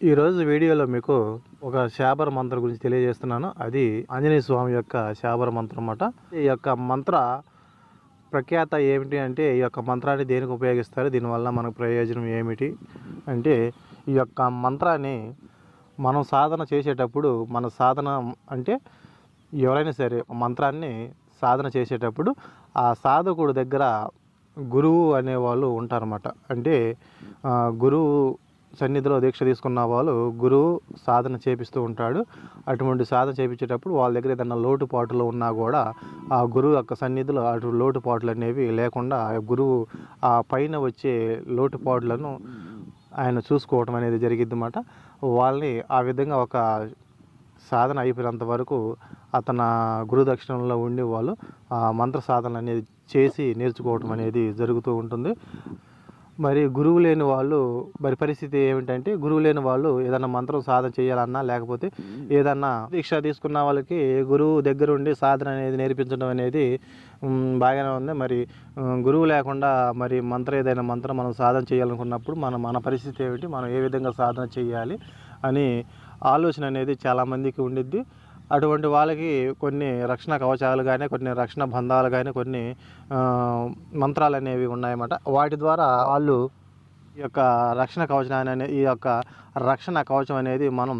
ఈరోజు వీడియోలో మీకు ఒక శాబర మంత్రం గురించి తెలియజేస్తున్నాను. అది ఆంజనేయ స్వామి యొక్క శాబర మంత్రం అన్నమాట. ఈ యొక్క మంత్ర ప్రఖ్యాత ఏమిటి అంటే ఈ యొక్క మంత్రాన్ని దేనికి ఉపయోగిస్తారు? దీనివల్ల మనకు ప్రయోజనం ఏమిటి? అంటే ఈ యొక్క మంత్రాన్ని మనం సాధన చేసేటప్పుడు మన సాధన అంటే ఎవరైనా సరే మంత్రాన్ని సాధన చేసేటప్పుడు ఆ సాధకుడు దగ్గర గురువు అనేవాళ్ళు ఉంటారన్నమాట. అంటే గురువు సన్నిధిలో దీక్ష తీసుకున్న వాళ్ళు గురువు సాధన చేపిస్తూ ఉంటాడు. అటువంటి సాధన చేపించేటప్పుడు వాళ్ళ దగ్గర ఏదైనా లోటుపాట్లు ఉన్నా కూడా ఆ గురువు యొక్క సన్నిధిలో అటు లోటుపాట్లు అనేవి లేకుండా ఆ గురువు ఆ పైన వచ్చే లోటుపాట్లను ఆయన చూసుకోవటం అనేది జరిగింది అన్నమాట వాళ్ళని ఆ విధంగా ఒక సాధన అయిపోయినంత వరకు అతను గురుదక్షిణంలో ఉండి వాళ్ళు ఆ మంత్ర సాధన అనేది చేసి నేర్చుకోవటం అనేది జరుగుతూ ఉంటుంది. మరి గురువు లేని వాళ్ళు మరి పరిస్థితి ఏమిటంటే గురువు లేని వాళ్ళు ఏదైనా మంత్రం సాధన చేయాలన్నా లేకపోతే ఏదన్నా దీక్ష తీసుకున్న వాళ్ళకి గురువు దగ్గర ఉండి సాధన అనేది నేర్పించడం అనేది బాగానే ఉంది. మరి గురువు లేకుండా మరి మంత్రం ఏదైనా మంత్రం మనం సాధన చేయాలనుకున్నప్పుడు మన మన పరిస్థితి ఏమిటి? మనం ఏ విధంగా సాధన చేయాలి? అని ఆలోచన అనేది చాలామందికి ఉండిద్ది. అటువంటి వాళ్ళకి కొన్ని రక్షణ కవచాలు కానీ కొన్ని రక్షణ బంధాలు కానీ కొన్ని మంత్రాలు అనేవి ఉన్నాయన్నమాట. వాటి ద్వారా వాళ్ళు ఈ యొక్క రక్షణ కవచం అనే ఈ యొక్క రక్షణ కవచం అనేది మనం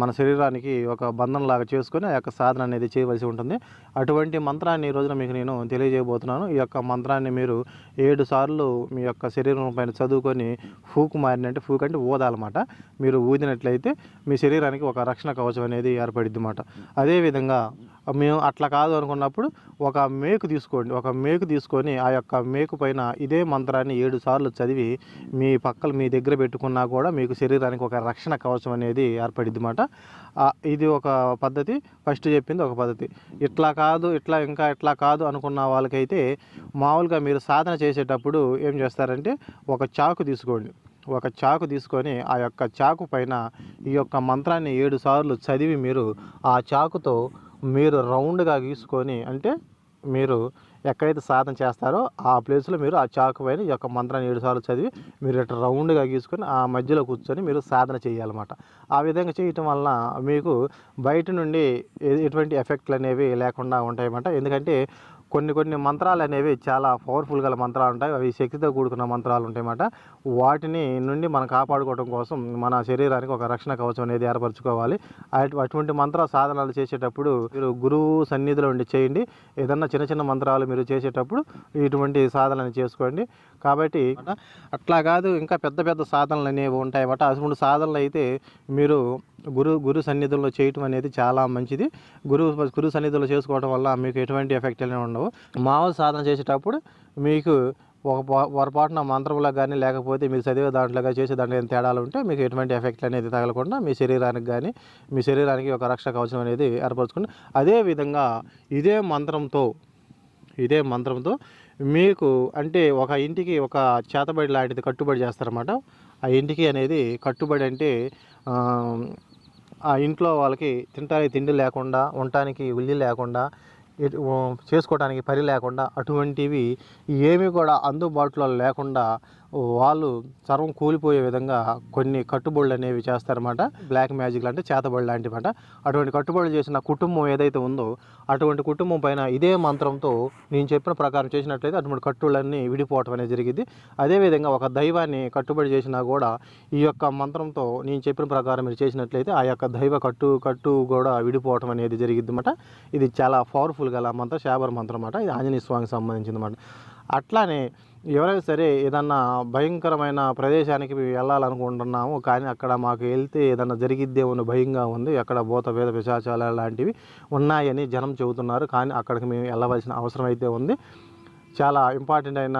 మన శరీరానికి ఒక బంధం లాగా చేసుకొని ఆ యొక్క సాధన అనేది చేయవలసి ఉంటుంది. అటువంటి మంత్రాన్ని ఈ రోజున మీకు నేను తెలియజేయబోతున్నాను. ఈ యొక్క మంత్రాన్ని మీరు ఏడు సార్లు మీ యొక్క శరీరం పైన చదువుకొని ఫూకు మారినంటే ఫూక్ అంటే ఊదాలన్నమాట మీరు ఊదినట్లయితే మీ శరీరానికి ఒక రక్షణ కవచం అనేది ఏర్పడిద్ది అన్నమాట అదేవిధంగా మేము అట్లా కాదు అనుకున్నప్పుడు ఒక మేకు తీసుకోండి. ఒక మేకు తీసుకొని ఆ యొక్క మేకు పైన ఇదే మంత్రాన్ని ఏడు సార్లు చదివి మీ పక్కలు మీ దగ్గర పెట్టుకున్నా కూడా మీకు శరీరానికి ఒక రక్షణ కవచం అనేది ఏర్పడిద్ది అన్నమాట ఇది ఒక పద్ధతి. ఫస్ట్ చెప్పింది ఒక పద్ధతి. ఇట్లా కాదు ఇట్లా ఇంకా ఇట్లా కాదు అనుకున్న వాళ్ళకైతే మామూలుగా మీరు సాధన చేసేటప్పుడు ఏం చేస్తారంటే ఒక చాకు తీసుకోండి. ఒక చాకు తీసుకొని ఆ యొక్క చాకు పైన ఈ యొక్క మంత్రాన్ని ఏడు సార్లు చదివి మీరు ఆ చాకుతో మీరు రౌండ్గా గీసుకొని అంటే మీరు ఎక్కడైతే సాధన చేస్తారో ఆ ప్లేస్లో మీరు ఆ చాకు పైన ఈ యొక్క మంత్రాన్ని ఏడు సార్లు చదివి మీరు ఇట్లా రౌండ్గా గీసుకొని ఆ మధ్యలో కూర్చొని మీరు సాధన చేయాలన్నమాట. ఆ విధంగా చేయటం వలన మీకు బయట నుండి ఎటువంటి ఎఫెక్ట్లు అనేవి లేకుండా ఉంటాయన్నమాట. ఎందుకంటే కొన్ని కొన్ని మంత్రాలు అనేవి చాలా పవర్ఫుల్ గల మంత్రాలు ఉంటాయి. అవి శక్తితో కూడుకున్న మంత్రాలు ఉంటాయన్నమాట. వాటిని నుండి మనం కాపాడుకోవడం కోసం మన శరీరానికి ఒక రక్షణ కవచం అనేది ఏర్పరచుకోవాలి. అటు- అటువంటి మంత్ర సాధనాలు చేసేటప్పుడు మీరు గురువు సన్నిధిలో ఉండి చేయండి. ఏదన్నా చిన్న చిన్న మంత్రాలు మీరు చేసేటప్పుడు ఇటువంటి సాధనలు చేసుకోండి. కాబట్టి అట్లా కాదు ఇంకా పెద్ద పెద్ద సాధనలు అనేవి ఉంటాయన్నమాట అటువంటి సాధనలు అయితే మీరు గురు గురు సన్నిధుల్లో చేయటం అనేది చాలా మంచిది. గురు గురు సన్నిధిలో చేసుకోవడం వల్ల మీకు ఎటువంటి ఎఫెక్ట్ అనేవి ఉండవు. మామూలు సాధన చేసేటప్పుడు మీకు ఒక పొరపాటున మంత్రంలో కానీ లేకపోతే మీరు చదివే దాంట్లో చేసే దాంట్లో ఏం తేడాలు ఉంటే మీకు ఎటువంటి ఎఫెక్ట్ అనేది తగలకుండా మీ శరీరానికి కానీ మీ శరీరానికి ఒక రక్షణ కవచం అనేది ఏర్పరచుకోండి. అదేవిధంగా ఇదే మంత్రంతో ఇదే మంత్రంతో మీకు అంటే ఒక ఇంటికి ఒక చేతబడి లాంటిది కట్టుబడి చేస్తారన్నమాట. ఆ ఇంటికి అనేది కట్టుబడి అంటే ఆ, ఇంట్లో వాళ్ళకి తింటానికి తిండి లేకుండా ఉండటానికి ఉల్లి లేకుండా చేసుకోవడానికి పని లేకుండా అటువంటివి ఏమీ కూడా అందుబాటులో లేకుండా వాళ్ళు సర్వం కూలిపోయే విధంగా కొన్ని కట్టుబడులు అనేవి చేస్తారన్నమాట. బ్లాక్ మ్యాజిక్ అంటే చేతబడి లాంటివన్నమాట. అటువంటి కట్టుబడులు చేసిన కుటుంబం ఏదైతే ఉందో అటువంటి కుటుంబం పైన ఇదే మంత్రంతో నేను చెప్పిన ప్రకారం చేసినట్లయితే అటువంటి కట్టులన్నీ విడిపోవటం అనేది జరిగింది అదేవిధంగా ఒక దైవాన్ని కట్టుబడి చేసినా కూడా ఈ యొక్క మంత్రంతో నేను చెప్పిన ప్రకారం మీరు చేసినట్లయితే ఆ యొక్క దైవ కట్టు కట్టు కూడా విడిపోవటం అనేది జరిగింది అన్నమాట ఇది చాలా పవర్ఫుల్ గల మంత్రం శాబర్ మంత్రం అన్నమాట. ఇది ఆంజనేయ స్వామికి సంబంధించింది అన్నమాట అట్లానే ఎవరైనా సరే ఏదన్నా భయంకరమైన ప్రదేశానికి మేము వెళ్ళాలనుకుంటున్నాము కానీ అక్కడ మాకు వెళ్తే ఏదన్నా జరిగిద్దేమో అని భయంగా ఉంది అక్కడ భూత వేద పిశాచాలు లాంటివి ఉన్నాయని జనం చెబుతున్నారు కానీ అక్కడికి మేము వెళ్ళవలసిన అవసరం అయితే ఉంది. చాలా ఇంపార్టెంట్ అయిన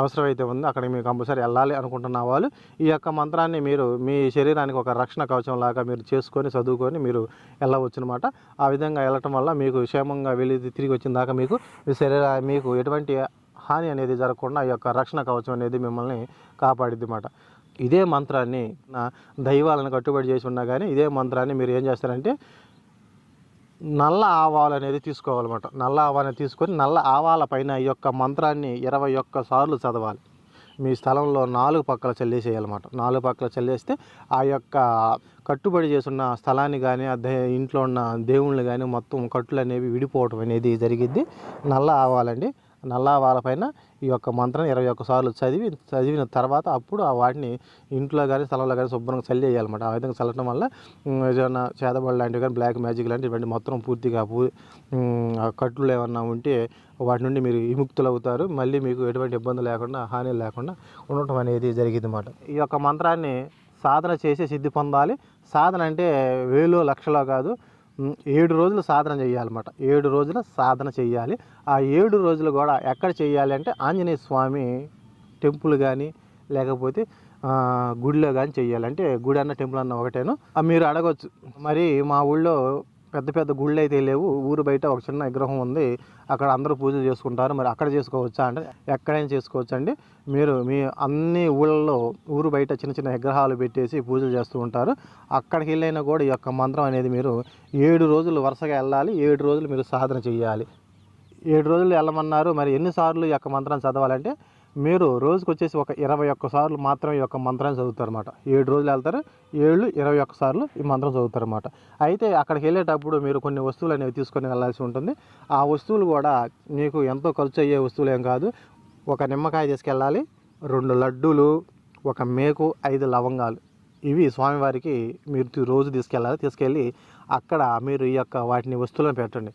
అవసరం అయితే ఉంది. అక్కడ మీరు కంపల్సరీ వెళ్ళాలి అనుకుంటున్న వాళ్ళు ఈ యొక్క మంత్రాన్ని మీరు మీ శరీరానికి ఒక రక్షణ కవచం లాగా మీరు చేసుకొని చదువుకొని మీరు వెళ్ళవచ్చు అనమాట ఆ విధంగా వెళ్ళటం వల్ల మీకు క్షేమంగా వెళ్ళి తిరిగి వచ్చిన దాకా మీకు మీ శరీర మీకు ఎటువంటి హాని అనేది జరగకుండా ఈ యొక్క రక్షణ కవచం అనేది మిమ్మల్ని కాపాడిద్ది అన్నమాట ఇదే మంత్రాన్ని నా దైవాలను కట్టుబడి చేసి ఉన్నా కానీ ఇదే మంత్రాన్ని మీరు ఏం చేస్తారంటే నల్ల ఆవాలు అనేది తీసుకోవాలన్నమాట. నల్ల ఆవాలని తీసుకొని నల్ల ఆవాల పైన ఈ యొక్క మంత్రాన్ని ఇరవై ఒక్క సార్లు చదవాలి. మీ స్థలంలో నాలుగు పక్కల చల్లేసేయాలన్నమాట. నాలుగు పక్కల చల్లేస్తే ఆ యొక్క కట్టుబడి చేసున్న స్థలాన్ని కానీ ఆ దే ఇంట్లో ఉన్న దేవుళ్ళు కానీ మొత్తం కట్టులు అనేవి విడిపోవటం అనేది జరిగిద్ది. నల్ల ఆవాలండి. నల్లా ఆవాల పైన ఈ యొక్క మంత్రం ఇరవై ఒక్క సార్లు చదివి చదివిన తర్వాత అప్పుడు ఆ వాటిని ఇంట్లో కానీ స్థలంలో కానీ శుభ్రంగా చల్లేయాలన్నమాట ఆ విధంగా చల్లటం వల్ల ఏదైనా చేతబడి లాంటివి కానీ బ్లాక్ మ్యాజిక్ లాంటివి ఇవన్నీ మొత్తం పూర్తిగా కట్లు ఏమన్నా ఉంటే వాటి నుండి మీరు విముక్తులు అవుతారు మళ్ళీ మీకు ఎటువంటి ఇబ్బంది లేకుండా హాని లేకుండా ఉండటం అనేది జరిగింది అన్నమాట ఈ యొక్క మంత్రాన్ని సాధన చేసి సిద్ధి పొందాలి. సాధన అంటే వేలు లక్షలో కాదు. ఏడు రోజులు సాధన చేయాలన్నమాట. ఏడు రోజుల సాధన చేయాలి. ఆ ఏడు రోజులు కూడా ఎక్కడ చేయాలి అంటే ఆంజనేయ స్వామి టెంపుల్ కానీ లేకపోతే గుడిలో కానీ చేయాలి. అంటే గుడి అన్న టెంపుల్ అన్న ఒకటేను. ఆ, మీరు అడగొచ్చు. మరి మా ఊళ్ళో పెద్ద పెద్ద గుళ్ళు అయితే లేవు. ఊరు బయట ఒక చిన్న విగ్రహం ఉంది. అక్కడ అందరూ పూజలు చేసుకుంటారు. మరి అక్కడ చేసుకోవచ్చా అంటే ఎక్కడైనా చేసుకోవచ్చు అండి. మీరు మీ అన్ని ఊళ్ళలో ఊరు బయట చిన్న చిన్న విగ్రహాలు పెట్టేసి పూజలు చేస్తూ ఉంటారు. అక్కడికి వెళ్ళైనా కూడా ఈ యొక్క మంత్రం అనేది మీరు ఏడు రోజులు వరుసగా వెళ్ళాలి. ఏడు రోజులు మీరు సాధన చేయాలి ఏడు రోజులు వెళ్ళమన్నారు. మరి ఎన్నిసార్లు ఈ యొక్క మంత్రం చదవాలంటే మీరు రోజుకు వచ్చేసి ఒక ఇరవై ఒక్క సార్లు మాత్రమే ఈ యొక్క మంత్రాన్ని చదువుతారనమాట ఏడు రోజులు వెళ్తారు ఏళ్ళు ఇరవై ఒక్క సార్లు ఈ మంత్రం చదువుతారు అనమాట అయితే అక్కడికి వెళ్ళేటప్పుడు మీరు కొన్ని వస్తువులు అనేవి తీసుకొని వెళ్ళాల్సి ఉంటుంది. ఆ వస్తువులు కూడా మీకు ఎంతో ఖర్చు అయ్యే వస్తువులు ఏం కాదు. ఒక నిమ్మకాయ తీసుకెళ్ళాలి రెండు లడ్డూలు ఒక మేకు ఐదు లవంగాలు. ఇవి స్వామివారికి మీరు రోజు తీసుకెళ్ళాలి తీసుకెళ్ళి అక్కడ మీరు ఈ యొక్క వాటిని వస్తువులను పెట్టండి.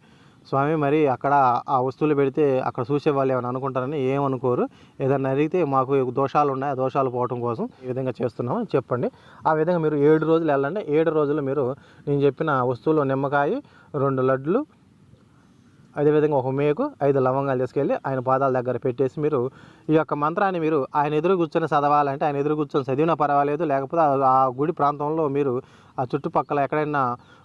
స్వామి మరి అక్కడ ఆ వస్తువులు పెడితే అక్కడ చూసే వాళ్ళు ఏమైనా అనుకుంటారని ఏమనుకోరు ఏదైనా అడిగితే మాకు దోషాలు ఉన్నాయి ఆ దోషాలు పోవటం కోసం ఈ విధంగా చేస్తున్నాం అని చెప్పండి. ఆ విధంగా మీరు ఏడు రోజులు వెళ్ళండి. ఏడు రోజులు మీరు నేను చెప్పిన వస్తువులు నిమ్మకాయ రెండు లడ్లు అదేవిధంగా ఒక మేకు ఐదు లవంగాలు తీసుకెళ్ళి ఆయన పాదాల దగ్గర పెట్టేసి మీరు ఈ యొక్క మంత్రాన్ని మీరు ఆయన ఎదురు కూర్చొని చదవాలంటే ఆయన ఎదురు కూర్చొని చదివినా పర్వాలేదు. లేకపోతే ఆ గుడి ప్రాంతంలో మీరు ఆ చుట్టుపక్కల ఎక్కడైనా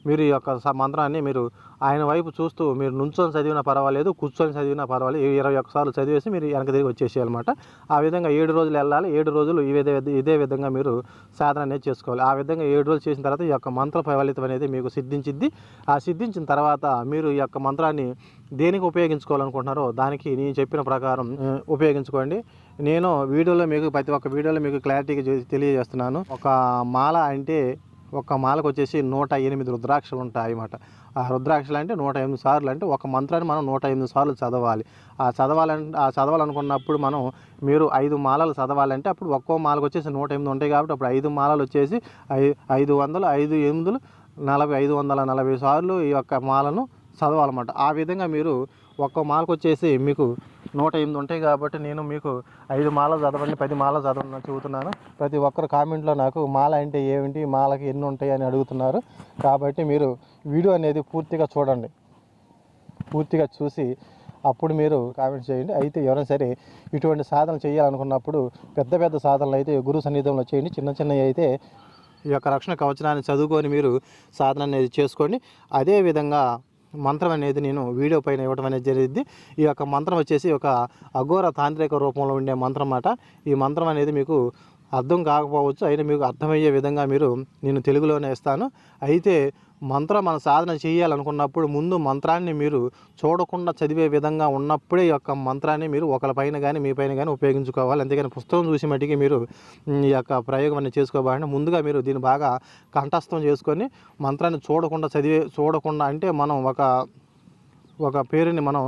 మీరు ఈ యొక్క స- మంత్రాన్ని మీరు ఆయన వైపు చూస్తూ మీరు నుంచొని చదివినా పర్వాలేదు కూర్చొని చదివినా పర్వాలేదు ఇరవై ఒక్కసార్లు చదివేసి మీరు వెనక తిరిగి వచ్చేసేయాలన్నమాట. ఆ విధంగా ఏడు రోజులు వెళ్ళాలి ఏడు రోజులు ఇదే ఇదే విధంగా మీరు సాధన అనేది చేసుకోవాలి. ఆ విధంగా ఏడు రోజులు చేసిన తర్వాత ఈ యొక్క మంత్ర ఫలితం అనేది మీకు సిద్ధించిద్ది. ఆ సిద్ధించిన తర్వాత మీరు ఈ యొక్క మంత్రాన్ని దేనికి ఉపయోగించుకోవాలనుకుంటున్నారో దానికి నేను చెప్పిన ప్రకారం ఉపయోగించుకోండి. నేను వీడియోలో మీకు ప్రతి ఒక్క వీడియోలో మీకు క్లారిటీగా తెలియజేస్తున్నాను. ఒక మాల అంటే ఒక మాలకు వచ్చేసి నూట ఎనిమిది రుద్రాక్షలు ఉంటాయి అన్నమాట. ఆ రుద్రాక్షలు అంటే నూట ఎనిమిది సార్లు అంటే ఒక మంత్రాన్ని మనం నూట ఎనిమిది సార్లు చదవాలి. ఆ చదవాలంటే ఆ చదవాలనుకున్నప్పుడు మనం మీరు ఐదు మాలలు చదవాలంటే అప్పుడు ఒక్కో మాలకు వచ్చేసి నూట ఎనిమిది ఉంటాయి కాబట్టి అప్పుడు ఐదు మాలలు వచ్చేసి ఐ ఐదు వందలు ఐదు ఎనిమిదిలు నలభై ఐదు వందల నలభై సార్లు ఈ యొక్క మాలను చదవాలన్నమాట. ఆ విధంగా మీరు ఒక్కో మాలకు వచ్చేసి మీకు నూట ఎనిమిది ఉంటాయి కాబట్టి నేను మీకు ఐదు మాల చదవండి పది మాల చదవండి అని చెబుతున్నాను. ప్రతి ఒక్కరు కామెంట్లో నాకు మాల అంటే ఏమిటి మాలకి ఎన్ని ఉంటాయి అని అడుగుతున్నారు. కాబట్టి మీరు వీడియో అనేది పూర్తిగా చూడండి. పూర్తిగా చూసి అప్పుడు మీరు కామెంట్ చేయండి. అయితే ఎవరైనా సరే ఇటువంటి సాధనలు చేయాలనుకున్నప్పుడు పెద్ద పెద్ద సాధనలు అయితే గురు సన్నిధంలో చేయండి. చిన్న చిన్నవి అయితే ఈ యొక్క రక్షణ కవచనాన్ని చదువుకొని మీరు సాధన అనేది చేసుకోండి. అదేవిధంగా మంత్రం అనేది నేను వీడియో పైన ఇవ్వడం అనేది జరిగింది. ఈ యొక్క మంత్రం వచ్చేసి ఒక అఘోర తాంత్రిక రూపంలో ఉండే మంత్రం అన్నమాట. ఈ మంత్రం అనేది మీకు అర్థం కాకపోవచ్చు అయినా మీకు అర్థమయ్యే విధంగా మీరు నేను తెలుగులోనే ఇస్తాను. అయితే మంత్రం మన సాధన చేయాలనుకున్నప్పుడు ముందు మంత్రాన్ని మీరు చూడకుండా చదివే విధంగా ఉన్నప్పుడే యొక్క మంత్రాన్ని మీరు ఒకరి పైన కానీ మీ పైన కానీ ఉపయోగించుకోవాలి. అంతేగాని పుస్తకం చూసి మట్టికి మీరు ఈ యొక్క ప్రయోగం అనేది చేసుకోవాలంటే ముందుగా మీరు దీన్ని బాగా కంఠస్థం చేసుకొని మంత్రాన్ని చూడకుండా చదివే చూడకుండా అంటే మనం ఒక ఒక పేరుని మనం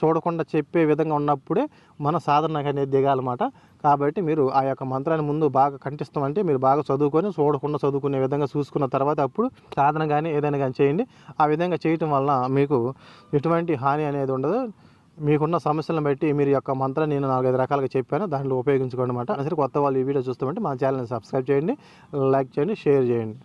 చూడకుండా చెప్పే విధంగా ఉన్నప్పుడే మన సాధన అనేది దిగాలన్నమాట. కాబట్టి మీరు ఆ యొక్క మంత్రాన్ని ముందు బాగా కంటిస్తామంటే మీరు బాగా చదువుకొని చూడకుండా చదువుకునే విధంగా చూసుకున్న తర్వాత అప్పుడు సాధన కానీ ఏదైనా కానీ చేయండి. ఆ విధంగా చేయటం వలన మీకు ఎటువంటి హాని అనేది ఉండదు. మీకున్న సమస్యలను బట్టి మీరు యొక్క మంత్రాన్ని నేను నాలుగైదు రకాలుగా చెప్పాను. దాంట్లో ఉపయోగించుకోండి అనమాట సరే కొత్త వాళ్ళు ఈ వీడియో చూస్తామంటే మా ఛానల్ని సబ్స్క్రైబ్ చేయండి లైక్ చేయండి షేర్ చేయండి.